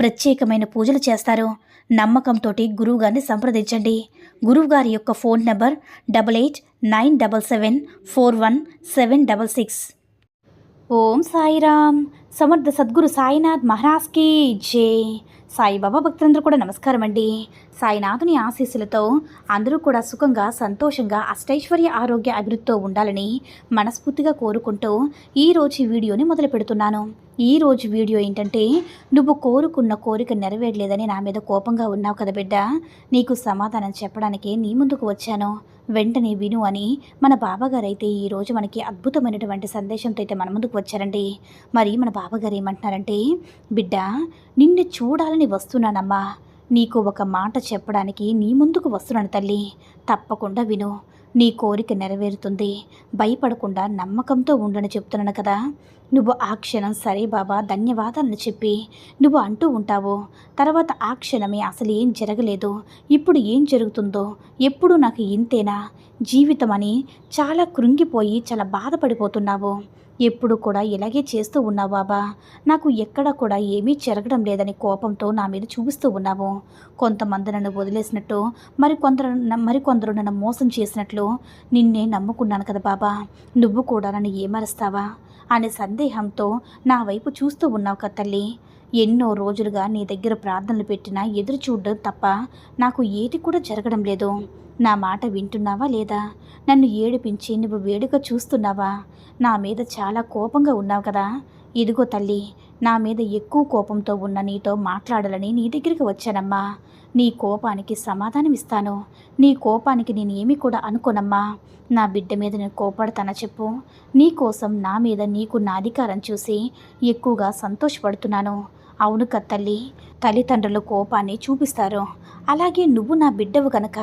ప్రత్యేకమైన పూజలు చేస్తారు. నమ్మకంతో గురువుగారిని సంప్రదించండి. గురువుగారి యొక్క phone number double eight nine double seven four one seven double six. Om Sairam. సమర్థ సద్గురు సాయినాథ్ మహారాజ్కి జే. సాయిబాబా భక్తులందరూ కూడా నమస్కారం అండి. సాయినాథుని ఆశీస్సులతో అందరూ కూడా సుఖంగా సంతోషంగా అష్టైశ్వర్య ఆరోగ్య అభివృద్ధితో ఉండాలని మనస్ఫూర్తిగా కోరుకుంటూ ఈరోజు వీడియోని మొదలు పెడుతున్నాను. ఈ రోజు వీడియో ఏంటంటే నువ్వు కోరుకున్న కోరిక నెరవేరలేదని నా మీద కోపంగా ఉన్నావు కదా బిడ్డ. నీకు సమాధానం చెప్పడానికి నీ ముందుకు వచ్చాను. వెంటనే విను అని మన బాబాగారు అయితే ఈరోజు మనకి అద్భుతమైనటువంటి సందేశంతో అయితే మన ముందుకు వచ్చారండి. మరి మన బావగారు ఏమంటున్నారంటే బిడ్డ నిన్ను చూడాలని వస్తున్నానమ్మా. నీకు ఒక మాట చెప్పడానికి నీ ముందుకు వస్తున్నాను తల్లి. తప్పకుండా విను. నీ కోరిక నెరవేరుతుంది. భయపడకుండా నమ్మకంతో ఉండని చెప్తున్నాను కదా. నువ్వు ఆ క్షణం సరే బాబా ధన్యవాదాలను చెప్పి నువ్వు అంటూ ఉంటావు. తర్వాత ఆ క్షణమే అసలు ఏం జరగలేదు. ఇప్పుడు ఏం జరుగుతుందో ఎప్పుడు నాకు ఇంతేనా? జీవితం అని చాలా కృంగిపోయి చాలా బాధపడిపోతున్నావు. ఎప్పుడు కూడా ఇలాగే చేస్తూ ఉన్నావు బాబా. నాకు ఎక్కడ కూడా ఏమీ జరగడం లేదని కోపంతో నా మీద చూపిస్తూ ఉన్నావు. కొంతమంది నన్ను వదిలేసినట్టు మరి కొందరు మరికొందరు నన్ను మోసం చేసినట్లు నిన్నే నమ్ముకున్నాను కదా బాబా. నువ్వు కూడా నన్ను ఏమరుస్తావా? అనే సందేహంతో నా వైపు చూస్తూ ఉన్నావు కదా తల్లి. ఎన్నో రోజులుగా నీ దగ్గర ప్రార్థనలు పెట్టినా ఎదురు చూడడం తప్ప నాకు ఏది కూడా జరగడం లేదు. నా మాట వింటున్నావా లేదా? నన్ను ఏడిపించి నువ్వు వేడుక చూస్తున్నావా? నా మీద చాలా కోపంగా ఉన్నావు కదా? ఇదిగో తల్లి నా మీద ఎక్కువ కోపంతో ఉన్న నీతో మాట్లాడాలని నీ దగ్గరికి వచ్చానమ్మా. నీ కోపానికి సమాధానం ఇస్తాను. నీ కోపానికి నేను ఏమీ కూడా అనుకోనమ్మా. నా బిడ్డ మీద నేను కోపడతానా చెప్పు? నీ కోసం నా మీద నీకు నా అధికారం చూసి ఎక్కువగా సంతోషపడుతున్నాను. అవును కత్తల్లి తల్లిదండ్రులు కోపాన్ని చూపిస్తారు. అలాగే నువ్వు నా బిడ్డవు కనుక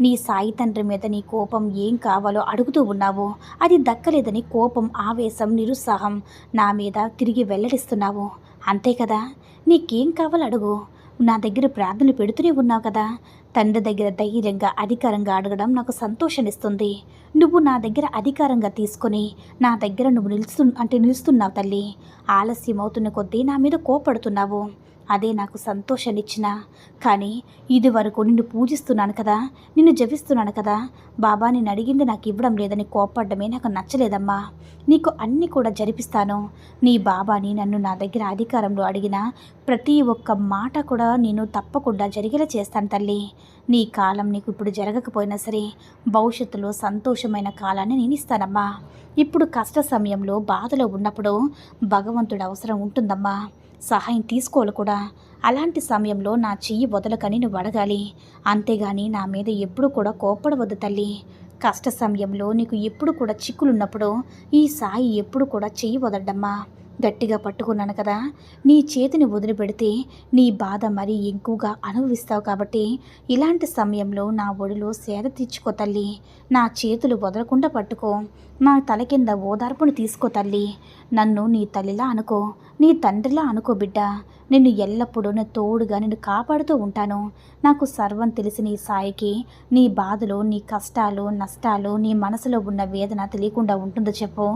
నీ సాయి తండ్రి మీద నీ కోపం ఏం కావాలో అడుగుతూ ఉన్నావు అది దక్కలేదని కోపం ఆవేశం నిరుత్సాహం నా మీద తిరిగి వెల్లడిస్తున్నావు. అంతే కదా? నీకేం కావాలో అడుగు. నా దగ్గర ప్రార్థనలు పెడుతూనే ఉన్నావు కదా. తండ్రి దగ్గర ధైర్యంగా అధికారంగా అడగడం నాకు సంతోషాన్నిస్తుంది. నువ్వు నా దగ్గర అధికారంగా తీసుకొని నా దగ్గర నువ్వు నిలుస్తు అంటే నిలుస్తున్నావు తల్లి. ఆలస్యం అవుతున్న కొద్దీ నా మీద కోపడుతున్నావు. అదే నాకు సంతోషాన్నిచ్చిన. కానీ ఇది వరకు నిన్ను పూజిస్తున్నాను కదా నిన్ను జపిస్తున్నాను కదా బాబా నేను అడిగింది నాకు ఇవ్వడం లేదని కోపడ్డమే నాకు నచ్చలేదమ్మా. నీకు అన్నీ కూడా జరిపిస్తాను. నీ బాబాని నన్ను నా దగ్గర అధికారంలో అడిగిన ప్రతి ఒక్క మాట కూడా నేను తప్పకుండా జరిగేలా చేస్తాను తల్లి. నీ కాలం నీకు ఇప్పుడు జరగకపోయినా సరే భవిష్యత్తులో సంతోషమైన కాలాన్ని నేను ఇస్తానమ్మా. ఇప్పుడు కష్ట సమయంలో బాధలో ఉన్నప్పుడు భగవంతుడు అవసరం ఉంటుందమ్మా. సహాయం తీసుకోవాలి కూడా. అలాంటి సమయంలో నా చెయ్యి వదలకని నువ్వు అడగాలి. అంతేగాని నా మీద ఎప్పుడు కూడా కోపడవద్దు తల్లి. కష్ట సమయంలో నీకు ఎప్పుడు కూడా చిక్కులున్నప్పుడు ఈ సాయి ఎప్పుడు కూడా చెయ్యి వదలడమ్మా. గట్టిగా పట్టుకున్నాను కదా. నీ చేతిని వదిలిపెడితే నీ బాధ మరీ ఎక్కువగా అనుభవిస్తావు కాబట్టి ఇలాంటి సమయంలో నా ఒడిలో సేద తీర్చుకో తల్లి. నా చేతులు వదలకుండా పట్టుకో. నా తల కింద ఓదార్పును తీసుకో తల్లి. నన్ను నీ తల్లిలా అనుకో నీ తండ్రిలా అనుకో బిడ్డ. నిన్ను ఎల్లప్పుడూ నేను తోడుగా నిన్ను కాపాడుతూ ఉంటాను. నాకు సర్వం తెలిసి నీ సాయికి నీ బాధలు నీ కష్టాలు నష్టాలు నీ మనసులో ఉన్న వేదన తెలియకుండా ఉంటుందో చెప్పు.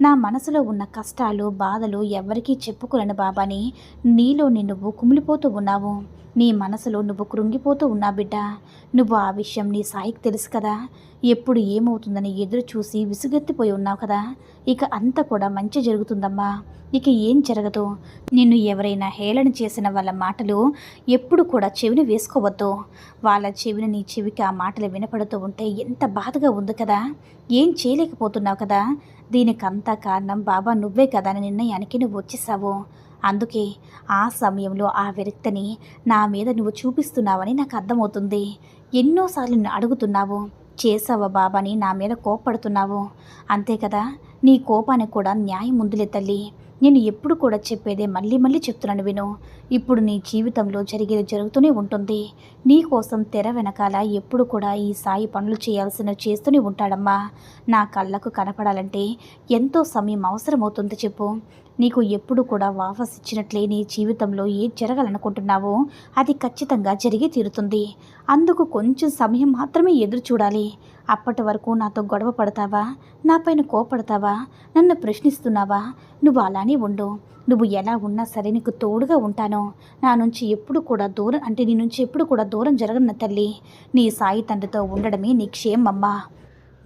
నా మనసులో ఉన్న కష్టాలు బాధలు ఎవరికీ చెప్పుకోలేను బాబాని. నీలో నిన్ను కుమిలిపోతూ ఉన్నావు. నీ మనసులో నువ్వు కృంగిపోతూ ఉన్నా బిడ్డ. నువ్వు ఆ విషయం నీ సాయికి తెలుసు కదా. ఎప్పుడు ఏమవుతుందని ఎదురు చూసి విసుగెత్తిపోయి ఉన్నావు కదా. ఇక అంతా కూడా మంచి జరుగుతుందమ్మా. ఇక ఏం జరగదు. నిన్ను ఎవరైనా హేళన చేసిన వాళ్ళ మాటలు ఎప్పుడు కూడా చెవిని వేసుకోవద్దు. వాళ్ళ చెవిని నీ చెవికి ఆ మాటలు వినపడుతూ ఉంటే ఎంత బాధగా ఉంది కదా. ఏం చేయలేకపోతున్నావు కదా. దీనికంతా కారణం బాబా నువ్వే కదా అని నిర్ణయానికి నువ్వు వచ్చేసావు. అందుకే ఆ సమయంలో ఆ విరక్తిని నా మీద నువ్వు చూపిస్తున్నావని నాకు అర్థమవుతుంది. ఎన్నోసార్లు నిన్ను అడుగుతున్నావు. చేసావా బాబాని నా మీద కోప్పడుతున్నావు. అంతే కదా? నీ కోపానికి కూడా న్యాయం ఉందిలే తల్లి. నేను ఎప్పుడు కూడా చెప్పేదే మళ్ళీ మళ్ళీ చెప్తున్నాను విను. ఇప్పుడు నీ జీవితంలో జరిగేది జరుగుతూనే ఉంటుంది. నీ కోసం తెర వెనకాల ఎప్పుడు కూడా ఈ సాయి పనులు చేయాల్సిన చేస్తూనే ఉంటాడమ్మా. నా కళ్ళకు కనపడాలంటే ఎంతో సమయం అవసరమవుతుంది చెప్పు. నీకు ఎప్పుడు కూడా వాపస్ ఇచ్చినట్లే నీ జీవితంలో ఏం జరగాలనుకుంటున్నావో అది ఖచ్చితంగా జరిగి తీరుతుంది. అందుకు కొంచెం సమయం మాత్రమే ఎదురు చూడాలి. అప్పటి వరకు నాతో గొడవ పడతావా? నాపైన కోపడతావా? నన్ను ప్రశ్నిస్తున్నావా? నువ్వు అలానే ఉండు. నువ్వు ఎలా ఉన్నా సరే నీకు తోడుగా ఉంటాను. నా నుంచి ఎప్పుడు కూడా దూరం అంటే నీ నుంచి ఎప్పుడు కూడా దూరం జరగను తల్లి. నీ సాయి తండ్రితో ఉండడమే నీ క్షేమమ్మా.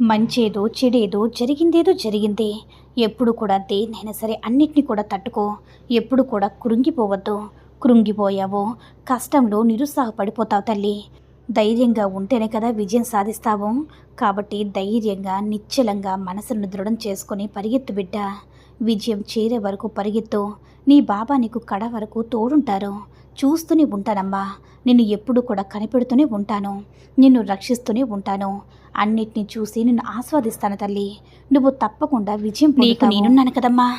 మంచేదో చెడేదో జరిగిందేదో జరిగింది. ఎప్పుడు కూడా దేన్నైనా సరే అన్నిటినీ కూడా తట్టుకో. ఎప్పుడు కూడా కృంగిపోవద్దు. కృంగిపోయావో కష్టంలో నిరుత్సాహపడిపోతావు తల్లి. ధైర్యంగా ఉంటేనే కదా విజయం సాధిస్తావు. కాబట్టి ధైర్యంగా నిశ్చలంగా మనసును దృఢం చేసుకొని పరిగెత్తు బిడ్డ. విజయం చేరే వరకు పరిగెత్తు. నీ బాబా నీకు కడ వరకు తోడుంటారు. చూస్తూనే ఉంటానమ్మా. నిన్ను ఎప్పుడు కూడా కనిపెడుతూనే ఉంటాను. నిన్ను రక్షిస్తూనే ఉంటాను. అన్నిటినీ చూసి నిన్ను ఆస్వాదిస్తాను తల్లి. నువ్వు తప్పకుండా విజయం నీకు నేనున్నాను కదమ్మా.